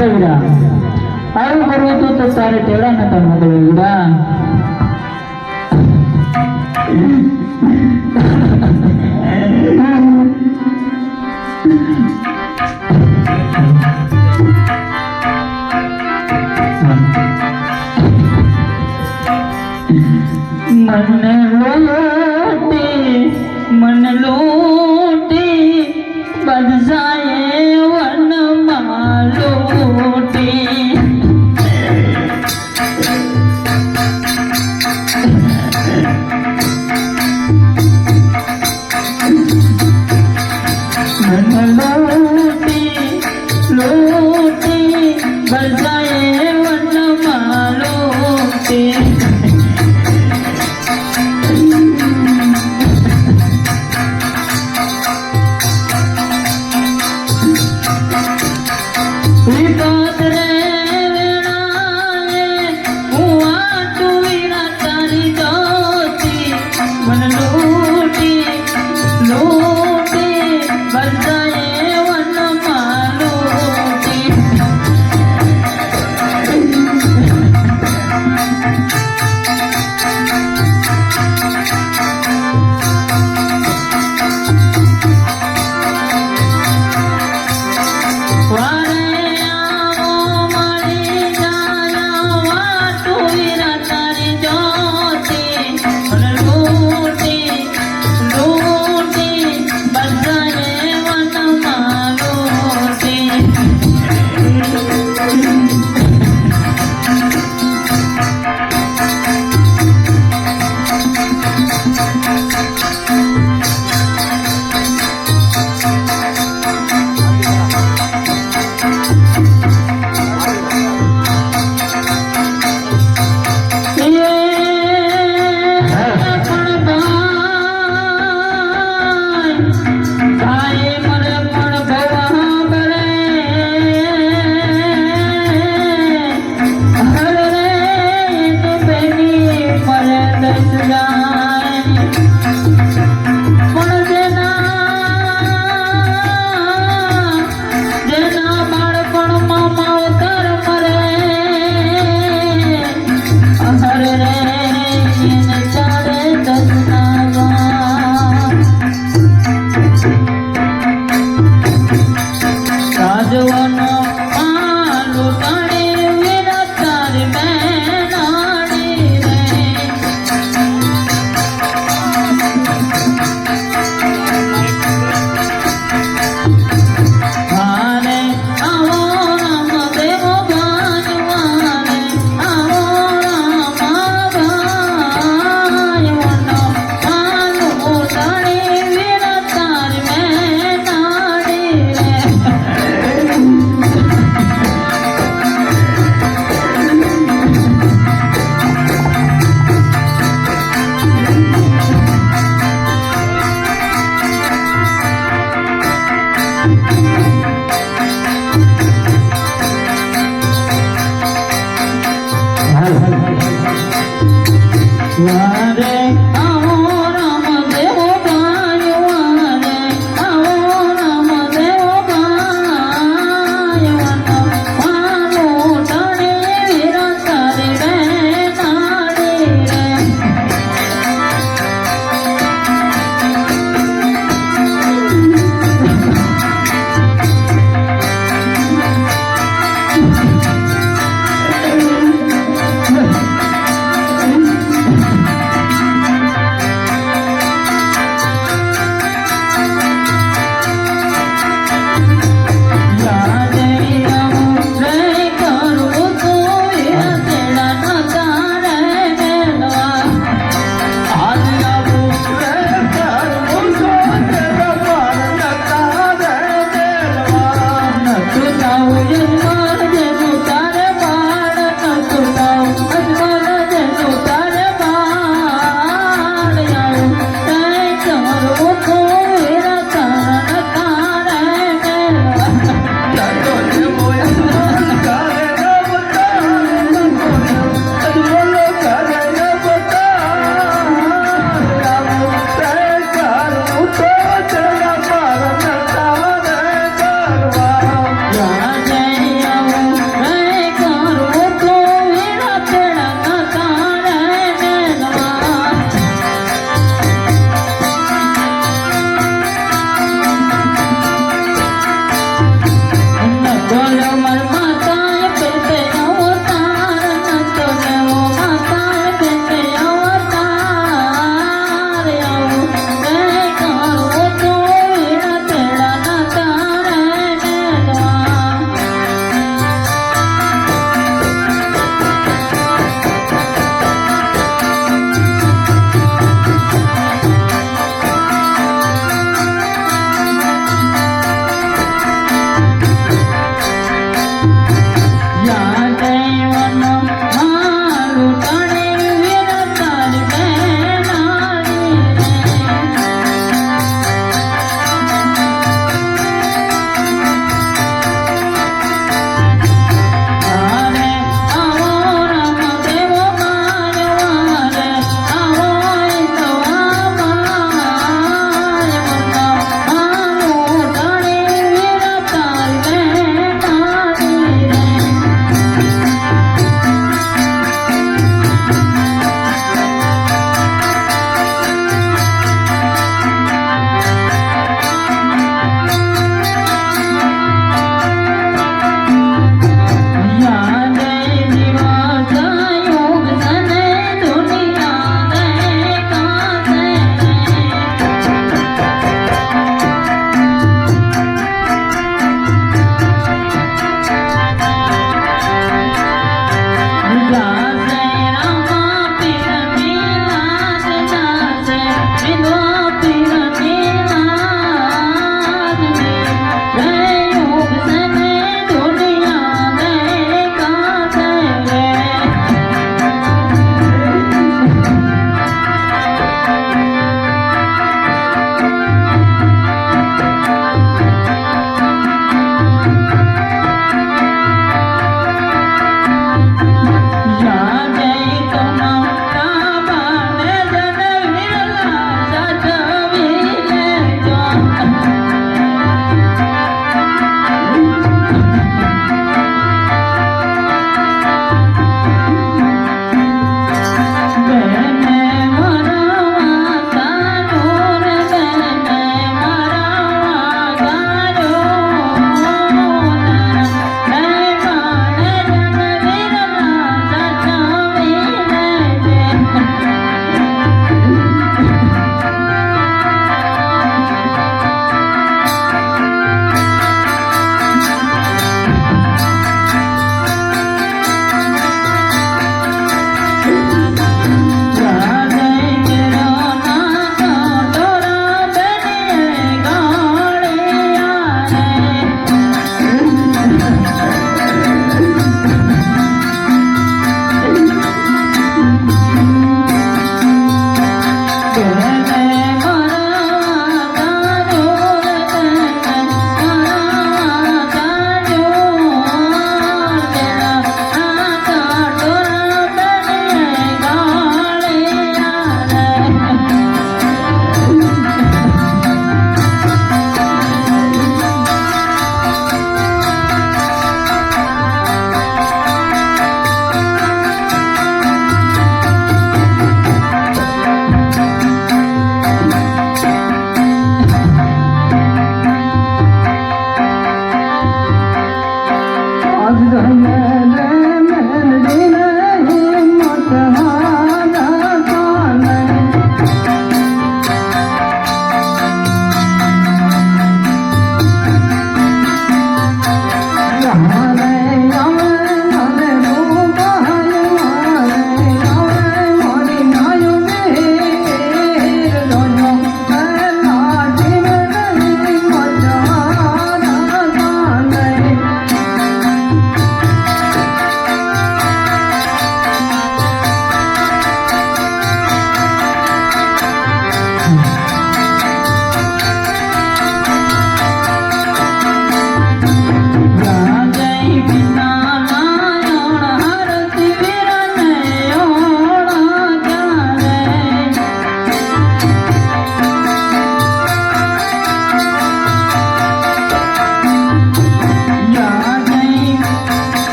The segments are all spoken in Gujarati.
વીરા આવું કરવું હતું તો તારે ટેડા નતા મોકલ્યો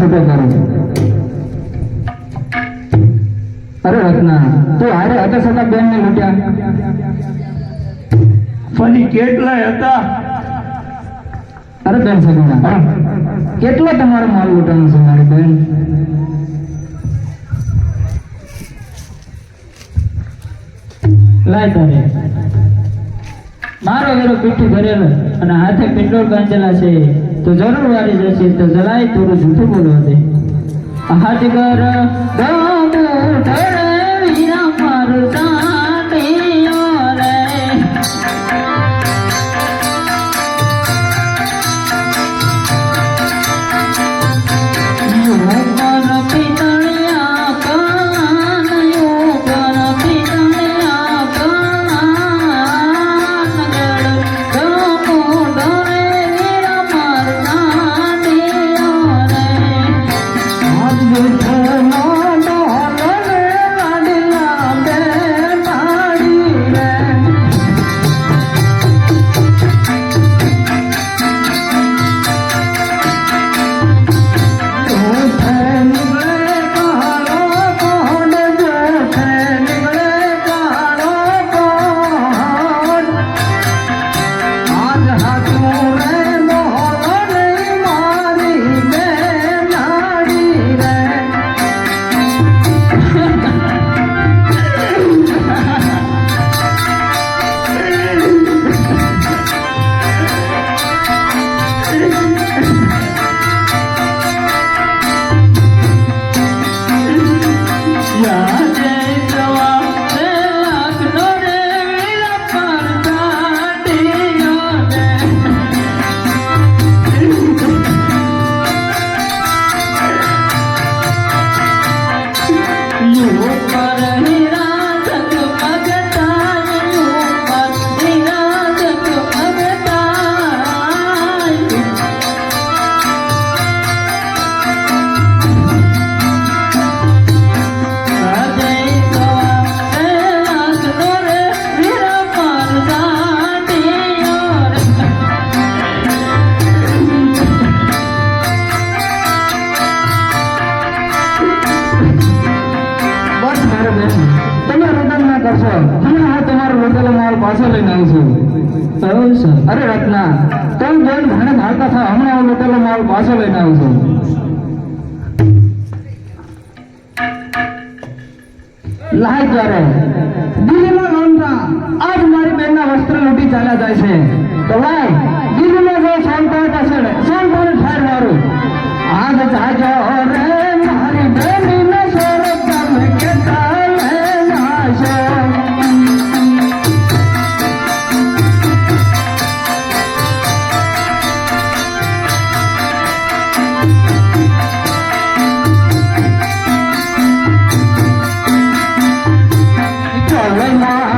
છૂટો કરો અરે રત્ના તું હારે હતા છતાં બેનને લૂટ્યા? ફરી કેટલાય હતા? અરે બેન સગુણા કેટલો તમારો માલ લૂંટવાનો છે મારી બેન? લાય તારે. મારો વેરો પીઠી ભરેલો અને હાથે પેટ્રોલ બાંધેલા છે. તો જરૂર વારી જશે તો જલાય થોડું જૂઠું બોલવા દે. હાથ કર છે. તમે વસ્ત્ર લૂંટી ચાલ્યા જાય છે. તો લાય દિલ્હીમાં જો શાંતા પાસે આજ જાજો રે. Thank you.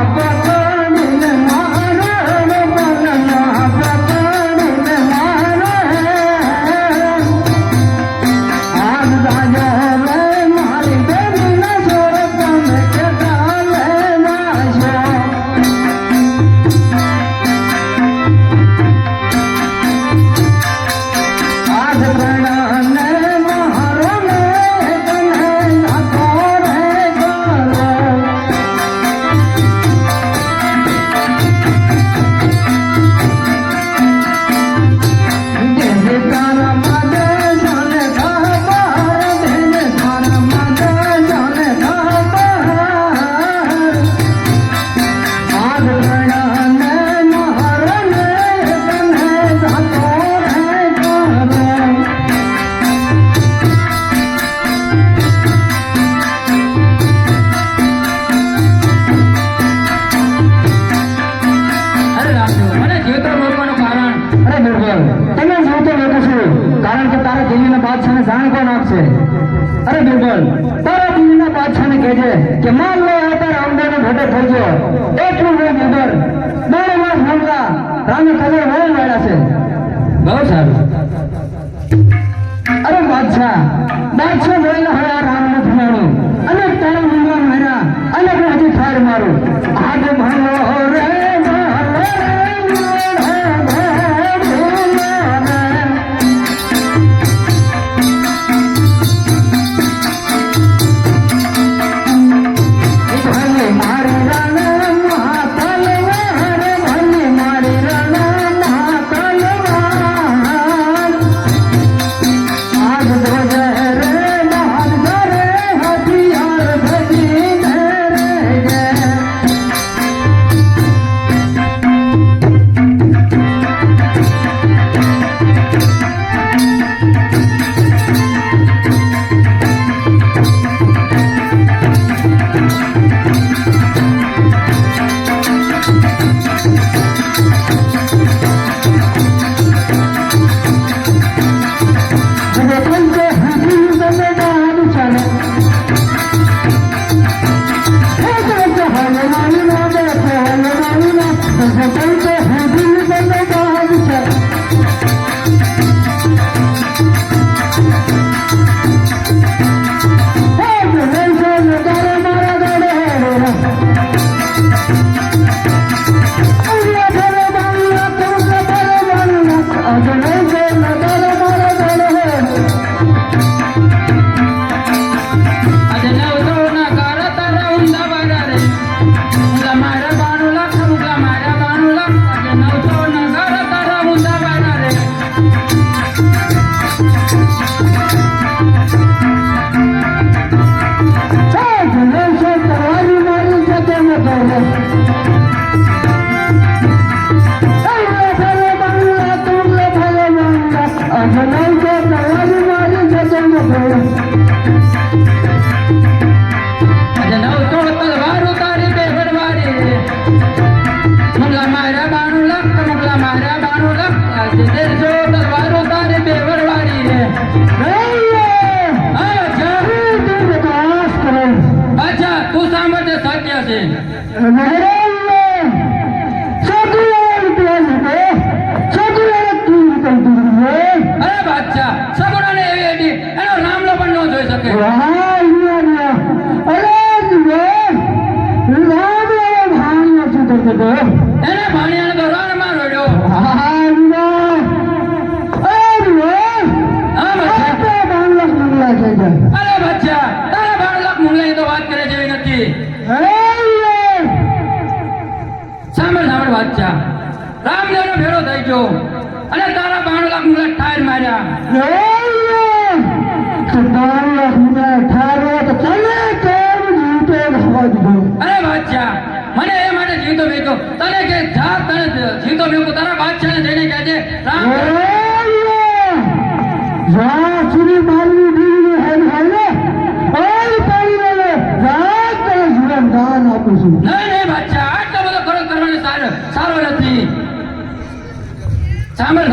થઈ જાય અરે બચ્ચા, તારા બાળક મુંગલાની તો વાત કરે જેવી નથી. સાંભળ સાંભળ બચ્ચા. રામદેવ ભેળો થઈ ગયો. અને તારા બાળક મુંગલા ઠાર માર્યા. আমার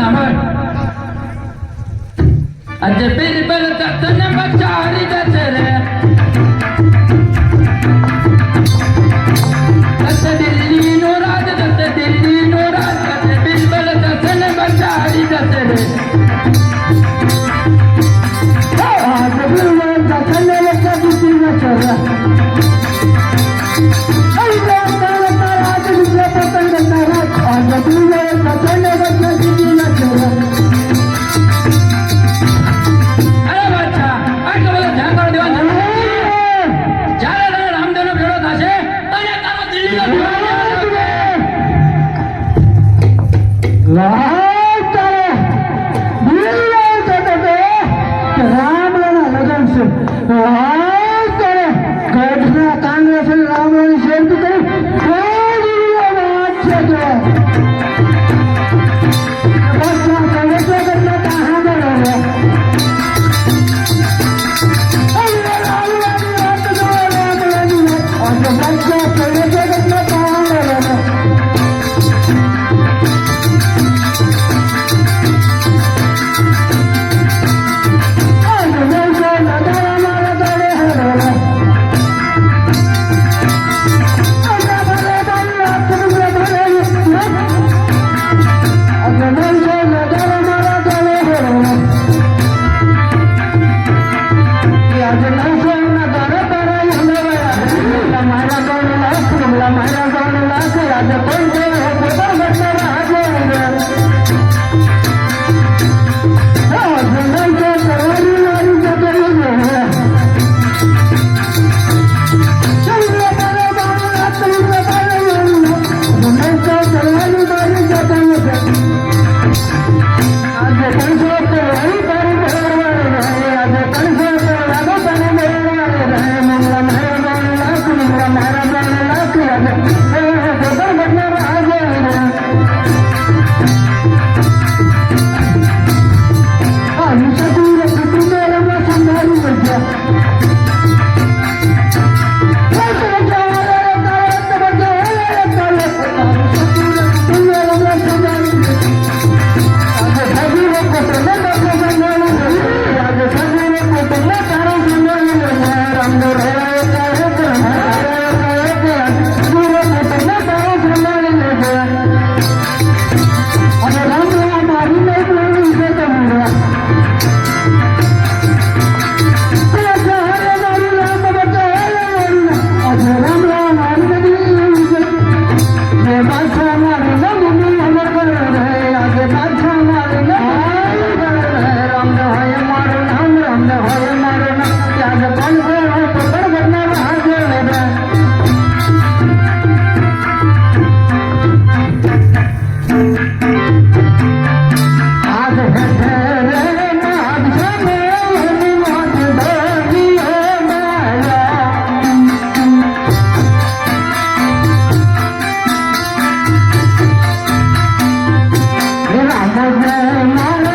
আমার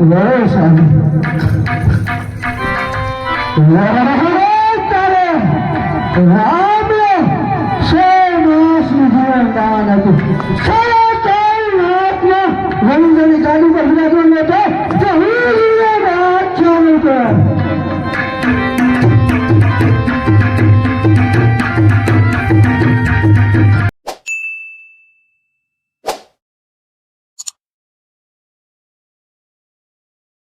Yes. Yes.